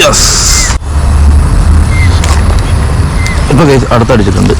Yes ഇപ്പൊ case അടുത്തടിച്ചിട്ടുണ്ട്.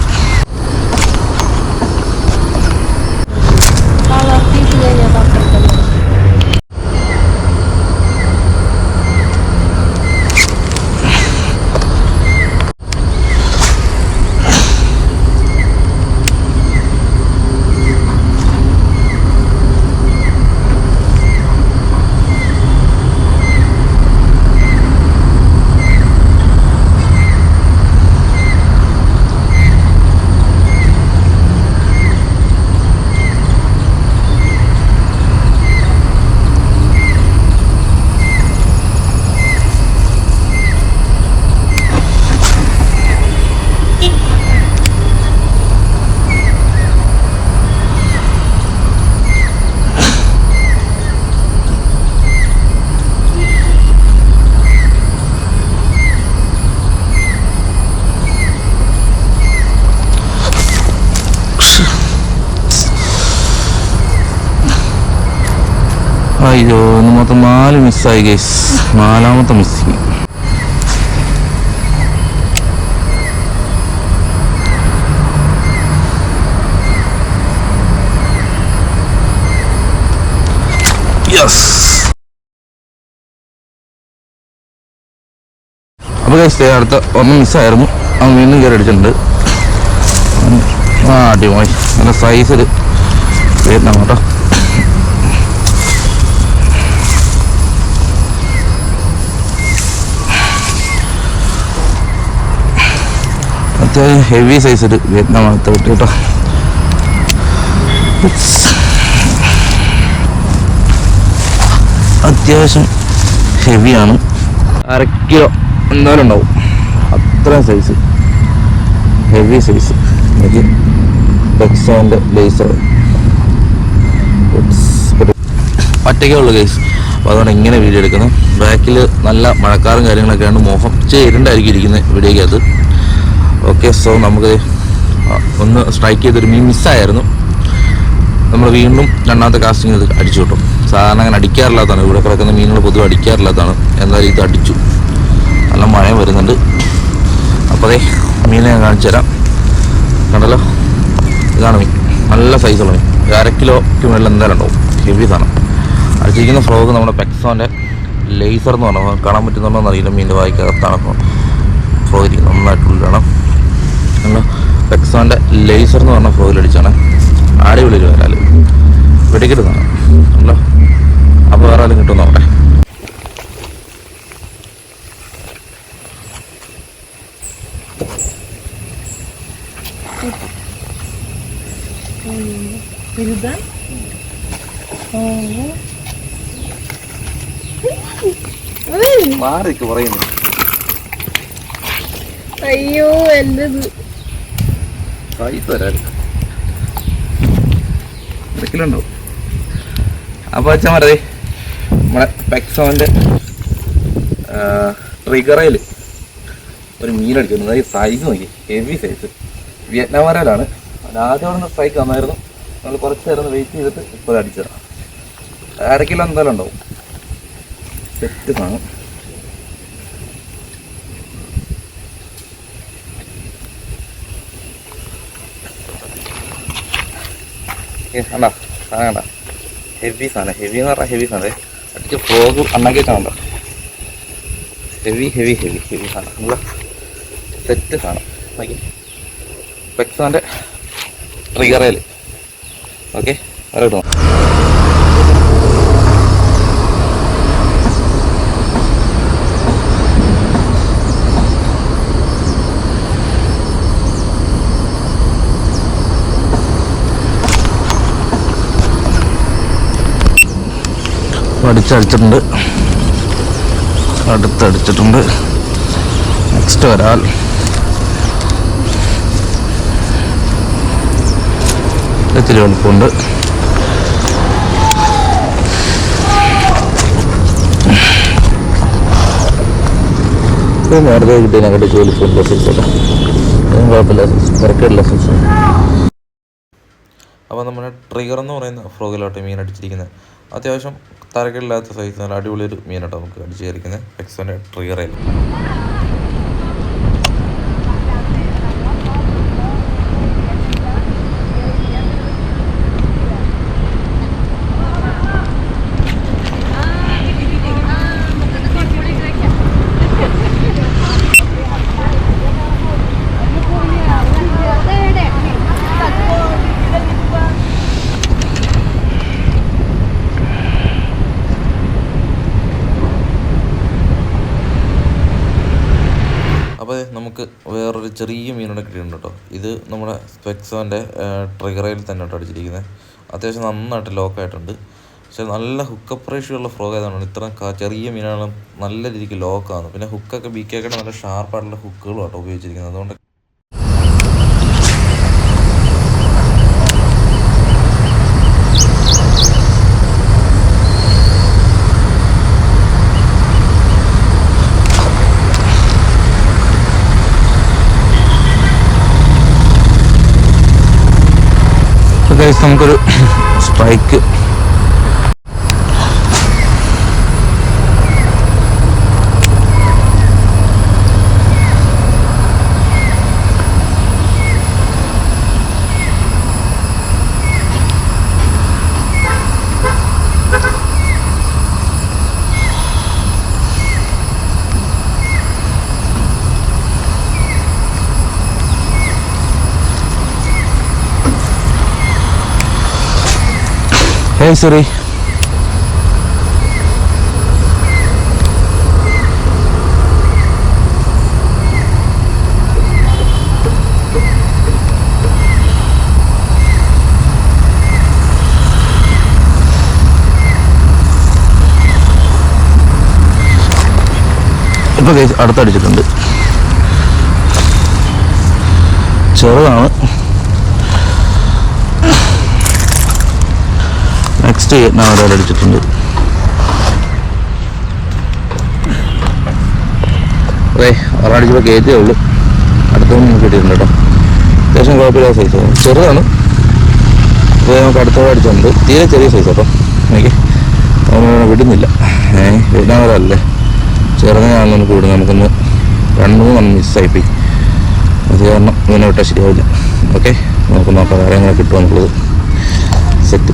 അയ്യോ ഇന്ന് മൊത്തം നാല് മിസ്സായി ഗൈസ് നാലാമത്തെ മിസ്സിങ് യെസ് അപ്പോൾ ഗൈസ് അടുത്ത ഒന്ന് മിസ്സായിരുന്നു അവൻ വീണ്ടും കയറി അടിച്ചിട്ടുണ്ട്. ആ അടിപൊളി. നല്ല സൈസിൽ വരുന്ന കേട്ടോ. അത്യാവശ്യം ഹെവി സൈസ് ഒരു വിയറ്റ്നാം അടുത്ത് കിട്ടി അത്യാവശ്യം ഹെവിയാണ് അര കിലോ എന്തായാലും ഉണ്ടാവും. അത്രയും സൈസ് ഹെവി സൈസ് ബെക്സോന്റെ ലേസർ ഒറ്റയ്ക്കേ ഉള്ളൂ കേസ് അപ്പോൾ അതുകൊണ്ട് ഇങ്ങനെ വീഡിയോ എടുക്കുന്നത് ബാക്കിൽ നല്ല മഴക്കാറും കാര്യങ്ങളൊക്കെയാണ്. മോഹം ചേരുണ്ടായിരിക്കും ഇരിക്കുന്നത് വീഡിയോക്കകത്ത് ഓക്കെ സോ നമുക്ക് ഒന്ന് സ്ട്രൈക്ക് ചെയ്തൊരു മീൻ മിസ്സായിരുന്നു നമ്മൾ വീണ്ടും രണ്ടാമത്തെ കാസ്റ്റിംഗ് ഇത് അടിച്ചു കിട്ടും. സാധാരണ അങ്ങനെ അടിക്കാറില്ലാത്തതാണ് ഇവിടെ കിടക്കുന്ന മീനുകൾ പൊതുവെ അടിക്കാറില്ലാത്തതാണ് എന്നാലും ഇത് അടിച്ചു. നല്ല മഴയും വരുന്നുണ്ട്. അപ്പോൾ അതേ മീനെ ഞാൻ കാണിച്ചു തരാം. കണ്ടല്ലോ? ഇതാണ് മീൻ. നല്ല സൈസുള്ള മീൻ. അര കിലോയ്ക്ക് മുകളിൽ എന്തായാലും ഉണ്ടാവും. ഹെവി സാധനം. അടിച്ചിരിക്കുന്ന ഫ്രോഗ് നമ്മുടെ പെക്സോന്റെ ലേസർ എന്ന് പറഞ്ഞാൽ കാണാൻ പറ്റുന്നുണ്ടോ എന്നറിയില്ല മീന്റെ വായിക്കകത്താണ് ഫ്രോഗ് ഇരിക്കുന്നത്. പെക്സോന്റെ ലേസർ എന്ന് പറഞ്ഞ ഫ്രോഗിൽ അടിച്ചാണ്. അടിപൊളി ഒരു വരാൽ. വെടിക്കരുതാണ് അല്ലോ അപ്പോൾ വേറെ ആരും കിട്ടും നോക്കട്ടെ. മാറി പറയുന്നു. അയ്യോ എന്റെ സൈസ് വരാൽ ഉണ്ടാവും അപ്പോൾ വെച്ചാൽ മതി നമ്മുടെ പെക്സോന്റെ ട്രിഗറയിൽ ഒരു മീൻ അതായത് സൈസ് നോക്കി ഹെവി സൈസ് വിയറ്റ്നാം വരാലാണ് ആദ്യം അവിടെ നിന്ന് സ്ട്രൈക്ക് വന്നായിരുന്നു. നമ്മൾ കുറച്ച് നേരം വെയിറ്റ് ചെയ്തിട്ട് ഇപ്പോൾ അടിച്ചതാണ്. അര എന്തായാലും ഉണ്ടാവും. സെറ്റ് സാധനം. കണ്ട? സാധനം കണ്ടാ? ഹെവി സാധനം. ഹെവി എന്ന് പറഞ്ഞാൽ ഹെവി സാധനം. അടിച്ച് ഫ്രോഗ് അണ്ണാക്കി കാണണ്ട ഹെവി ഹെവി ഹെവി ഹെവി സാധനം. നമ്മളെ സെറ്റ് സാധനം. ഓക്കെ പെക്സോന്റെ ഓക്കെ അടിച്ചടിച്ചിട്ടുണ്ട് അടുത്തടിച്ചിട്ടുണ്ട്. നെക്സ്റ്റ് വരാൽ ഇത്തിരി എളുപ്പമുണ്ട് നേരത്തെ കിട്ടിയതിനെക്കാട്ടി വലുപ്പമുണ്ട് സൈസൊക്കെ കുഴപ്പമില്ല. തിരക്കില്ല സൈസ് അപ്പോൾ നമ്മുടെ ട്രിഗർ എന്ന് പറയുന്ന ഫ്രോഗിലോട്ട് മീൻ അടിച്ചിരിക്കുന്നത് അത്യാവശ്യം തരകളില്ലാത്ത സൈസ് നല്ല അടിപൊളി ഒരു മീനാട്ടോ നമുക്ക് അടിച്ചു കയറിക്കുന്നത് എക്സോന്റെ ട്രിഗറയിൽ ചെറിയ മീനോടെ കിട്ടിയിട്ടുണ്ട് കേട്ടോ. ഇത് നമ്മുടെ സ്പെക്സോന്റെ ട്രിഗറയിൽ തന്നെ കേട്ടോ അടിച്ചിരിക്കുന്നത് അത്യാവശ്യം നന്നായിട്ട് ലോക്കായിട്ടുണ്ട് പക്ഷെ നല്ല ഹുക്കപ്പ് റേഷ്യോ ഉള്ള ഫ്രോഗ് ഇത്ര ചെറിയ മീനാണ് നല്ല രീതിക്ക് ലോക്കാണ് പിന്നെ ഹുക്കൊക്കെ ബി നല്ല ഷാർപ്പായിട്ടുള്ള ഹുക്കുകളും കേട്ടോ ഉപയോഗിച്ചിരിക്കുന്നത്. അതുകൊണ്ട് 返してもスパイク。ഹേ സോറി അടുത്തടിച്ചിട്ടുണ്ട്. ചെറുതാണ്. ഞാൻ അവിടെ അടിച്ചിട്ടുണ്ട്. അതെ ഒരടിച്ചപ്പോൾ കയറ്റേ ഉള്ളൂ. അടുത്തൊന്നും നമുക്ക് കിട്ടിയിട്ടുണ്ട് കേട്ടോ. അത്യാവശ്യം കുഴപ്പമില്ലാത്ത സൈസ് ചെറുതാണ്. അപ്പോൾ നമുക്ക് അടുത്തോടെ അടിച്ചിട്ടുണ്ട് തീരെ ചെറിയ സൈസ് കേട്ടോ എനിക്ക് അവനെ വിടുന്നില്ല ഏ വിടാൻ വരല്ലേ ചെറുതാണെന്ന് നമുക്ക് വിടും നമുക്കൊന്ന് രണ്ട് മിസ്സായി മിസ്സായിപ്പോയി അത് കാരണം ഇങ്ങനെ വിട്ടാൽ ശരിയാവില്ല. ഓക്കെ നമുക്ക് നോക്കാം. വേറെ എങ്ങനെ കിട്ടുമോ എന്നുള്ളത് സെറ്റ്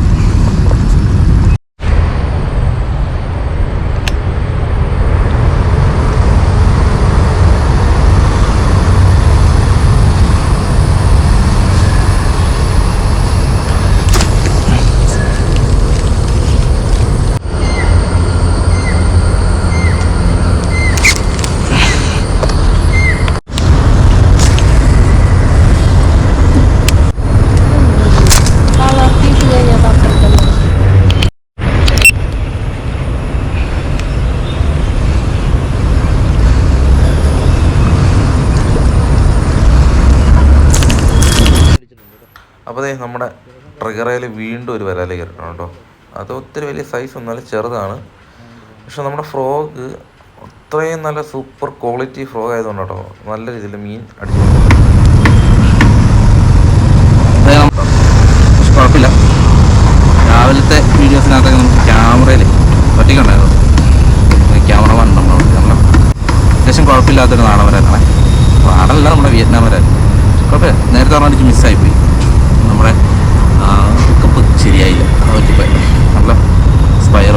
അപ്പോൾ ദേ നമ്മുടെ ട്രിഗറയിൽ വീണ്ടും ഒരു വരാലി കയറണം കേട്ടോ. അത് ഒത്തിരി വലിയ സൈസ് ഒന്നല്ല ചെറുതാണ്. പക്ഷെ നമ്മുടെ ഫ്രോഗ് അത്രയും നല്ല സൂപ്പർ ക്വാളിറ്റി ഫ്രോഗ് ആയതുകൊണ്ട് കേട്ടോ നല്ല രീതിയിൽ മീൻ അടിച്ചു കുഴപ്പമില്ല. രാവിലത്തെ വീഡിയോസിനകത്തൊക്കെ നമുക്ക് ക്യാമറയിൽ ഒറ്റയ്ക്കുണ്ടായിരുന്നു ക്യാമറ നമ്മൾ അത്യാവശ്യം കുഴപ്പമില്ലാത്തൊരു നാടൻ വരാനാണ് നാടല്ല നമ്മുടെ വിയറ്റ്നാം വരെ. കുഴപ്പമില്ല. നേരത്തെ പറഞ്ഞിട്ട് മിസ്സായിപ്പോയി നമ്മുടെ ഹുക്കപ്പ് ശരിയായില്ല. അത് പറ്റിപ്പോയി. നല്ല സ്പയർ